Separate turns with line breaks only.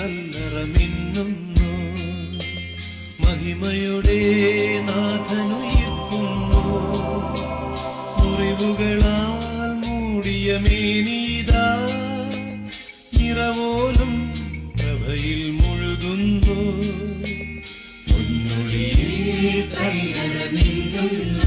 സല്ലറമിന്നുന്നു മഹിമയുടെ നാഥനുയിർക്കുന്നു മുറിവുകളാൽ മൂടിയ മേനീത നിറവോലും പ്രഭയിൽ മുഴുകുന്നു. പൊന്നൊളിയിൽ തല്ലറമിന്നുന്നു